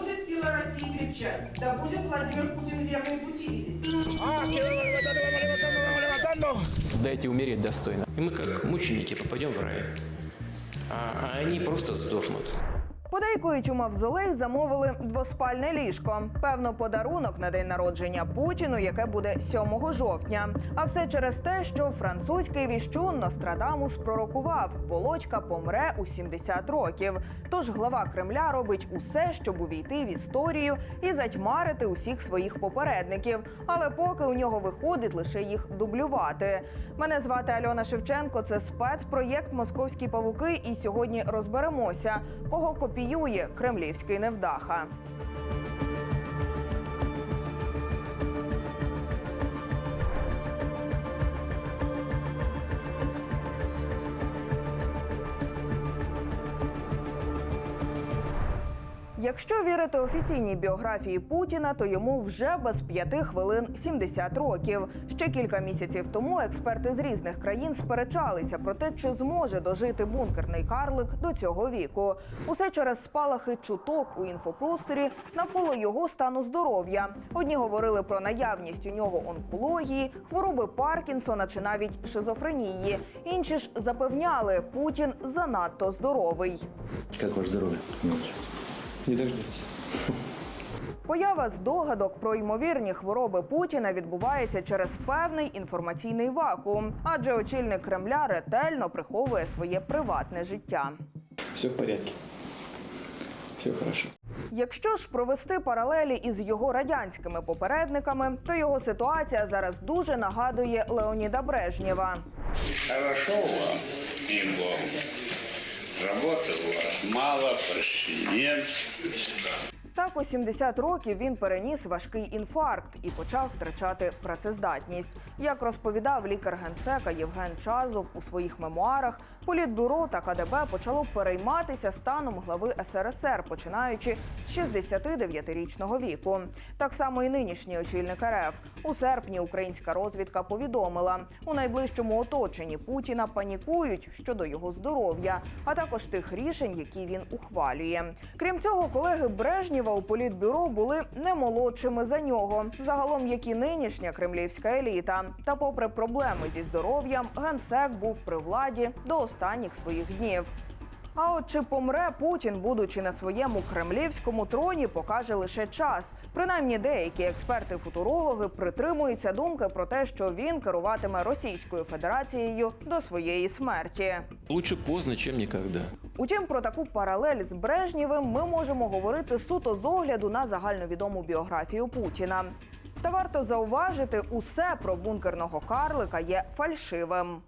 будет сила России крепчать, да будет Владимир Путин верные пути видеть. Дайте умереть достойно. И мы как мученики попадем в рай. А, а они просто сдохнут. Подейкують у мавзолей замовили двоспальне ліжко. Певно, подарунок на день народження Путіну, яке буде 7 жовтня. А все через те, що французький віщун Нострадамус пророкував, Володька помре у 70 років. Тож глава Кремля робить усе, щоб увійти в історію і затьмарити усіх своїх попередників. Але поки у нього виходить лише їх дублювати. Мене звати Альона Шевченко. Це спецпроєкт Московські павуки. І сьогодні розберемося, кого копіює кремлівський невдаха. Якщо вірити офіційній біографії Путіна, то йому вже без п'яти хвилин 70 років. Ще кілька місяців тому експерти з різних країн сперечалися про те, чи зможе дожити бункерний карлик до цього віку. Усе через спалахи чуток у інфопросторі навколо його стану здоров'я. Одні говорили про наявність у нього онкології, хвороби Паркінсона чи навіть шизофренії. Інші ж запевняли, Путін занадто здоровий. Как ваше здоровье? Не дождетесь. Поява здогадок про ймовірні хвороби Путіна відбувається через певний інформаційний вакуум, адже очільник Кремля ретельно приховує своє приватне життя. Все в порядке. Все хорошо. Якщо ж провести паралелі із його радянськими попередниками, то його ситуація зараз дуже нагадує Леоніда Брежнєва. Хорошо вам. Работы у вас мало, пришли нет. Так, у 70 років він переніс важкий інфаркт і почав втрачати працездатність. Як розповідав лікар генсека Євген Чазов у своїх мемуарах, політбюро та КДБ почало перейматися станом глави СРСР, починаючи з 69-річного віку. Так само і нинішній очільник РФ. У серпні українська розвідка повідомила, у найближчому оточенні Путіна панікують щодо його здоров'я, а також тих рішень, які він ухвалює. Крім цього, колеги Брежнєва у політбюро були не молодшими за нього, загалом як і нинішня кремлівська еліта. Та, попри проблеми зі здоров'ям, генсек був при владі до останніх своїх днів. А от чи помре Путін, будучи на своєму кремлівському троні, покаже лише час. Принаймні, деякі експерти-футурологи притримуються думки про те, що він керуватиме Російською Федерацією до своєї смерті. Лучше поздно, чем никогда. Утім, про таку паралель з Брежнєвим ми можемо говорити суто з огляду на загальновідому біографію Путіна. Та варто зауважити, усе про бункерного карлика є фальшивим.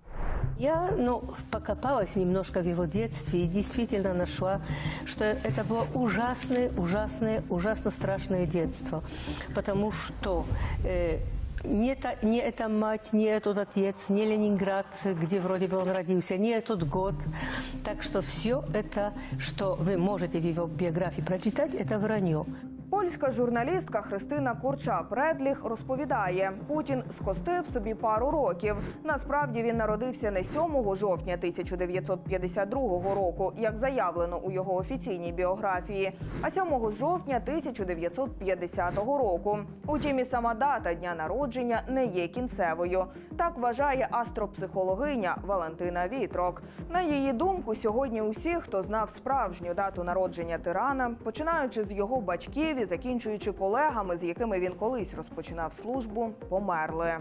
Я, ну, покопалась немножко в его детстве и действительно нашла, что это было ужасное, ужасное, ужасно страшное детство. Потому что э, ни, это, ни эта мать, ни этот отец, ни Ленинград, где вроде бы он родился, ни этот год. Так что все это, что вы можете в его биографии прочитать, это вранье. Польська журналістка Христина Курча Предліх розповідає, Путін скостив собі пару років. Насправді він народився не 7 жовтня 1952 року, як заявлено у його офіційній біографії, а 7 жовтня 1950 року. Утім, і сама дата дня народження не є кінцевою. Так вважає астропсихологиня Валентина Вітрок. На її думку, сьогодні усі, хто знав справжню дату народження тирана, починаючи з його батьків і закінчуючи колегами, з якими він колись розпочинав службу, померли.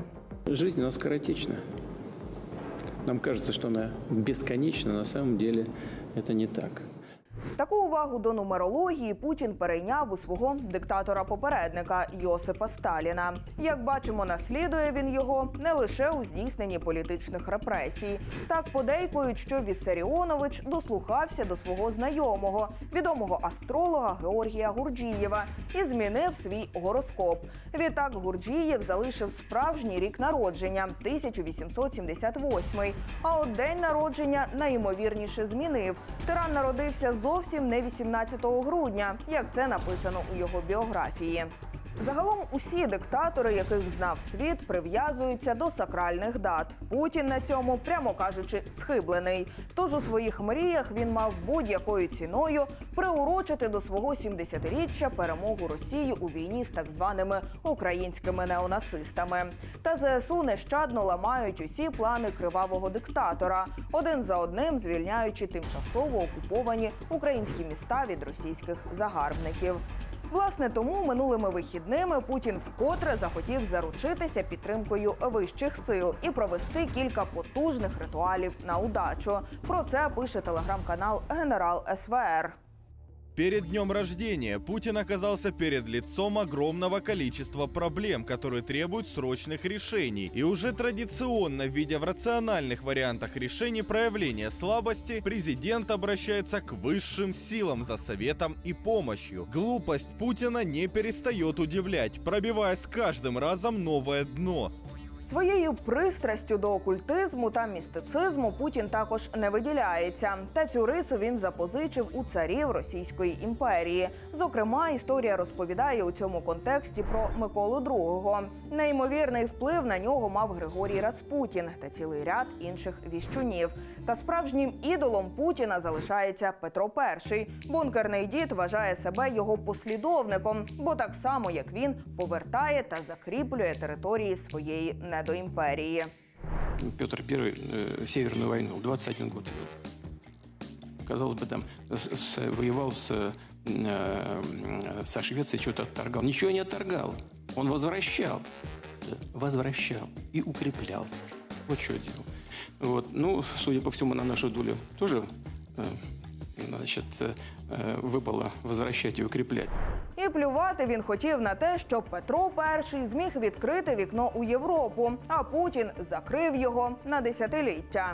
Життя у нас скоротечна. Нам кажется, что она бесконечна, на самом деле это не так. Таку увагу до нумерології Путін перейняв у свого диктатора-попередника Йосипа Сталіна. Як бачимо, наслідує він його не лише у здійсненні політичних репресій. Так подейкують, що Віссаріонович дослухався до свого знайомого, відомого астролога Георгія Гурджієва, і змінив свій гороскоп. Відтак Гурджієв залишив справжній рік народження 1878, А от день народження найімовірніше змінив. Тиран народився зовсім не 18 грудня, як це написано у його біографії. Загалом усі диктатори, яких знав світ, прив'язуються до сакральних дат. Путін на цьому, прямо кажучи, схиблений. Тож у своїх мріях він мав будь-якою ціною приурочити до свого 70-річчя перемогу Росії у війні з так званими українськими неонацистами. Та ЗСУ нещадно ламають усі плани кривавого диктатора, один за одним звільняючи тимчасово окуповані українські міста від російських загарбників. Власне, тому минулими вихідними Путін вкотре захотів заручитися підтримкою вищих сил і провести кілька потужних ритуалів на удачу. Про це пише телеграм-канал Генерал СВР. Перед днем рождения Путин оказался перед лицом огромного количества проблем, которые требуют срочных решений. И уже традиционно, видя в рациональных вариантах решений проявления слабости, президент обращается к высшим силам за советом и помощью. Глупость Путина не перестает удивлять, пробивая с каждым разом новое дно. Своєю пристрастю до окультизму та містицизму Путін також не виділяється. Та цю рису він запозичив у царів Російської імперії. Зокрема, історія розповідає у цьому контексті про Миколу II. Неймовірний вплив на нього мав Григорій Распутін та цілий ряд інших віщунів. Та справжнім ідолом Путіна залишається Петро І. Бункерний дід вважає себе його послідовником, бо так само як він повертає та закріплює території своєї недоімперії. Петр I э, Северную войну, 21 год вел. Казалось бы, там с- с- воевал с, э, э, со Швецией, что-то отторгал. Ничего не отторгал. Он возвращал. Да, Возвращал и укреплял. Вот что делал. Вот. Ну, судя по всему, на нашу долю тоже э, значит, э, э, выпало возвращать и укреплять. І плювати він хотів на те, щоб Петро І зміг відкрити вікно у Європу, а Путін закрив його на десятиліття.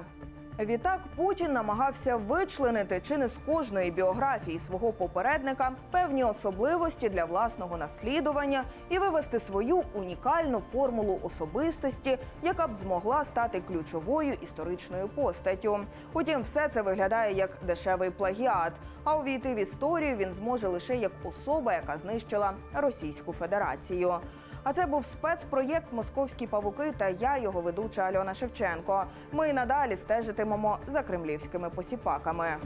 Відтак Путін намагався вичленити чи не з кожної біографії свого попередника певні особливості для власного наслідування і вивести свою унікальну формулу особистості, яка б змогла стати ключовою історичною постаттю. Утім, все це виглядає як дешевий плагіат. А увійти в історію він зможе лише як особа, яка знищила Російську Федерацію. А це був спецпроєкт Московські павуки та я, його ведуча Альона Шевченко. Ми надалі стежитимемо за кремлівськими посіпаками.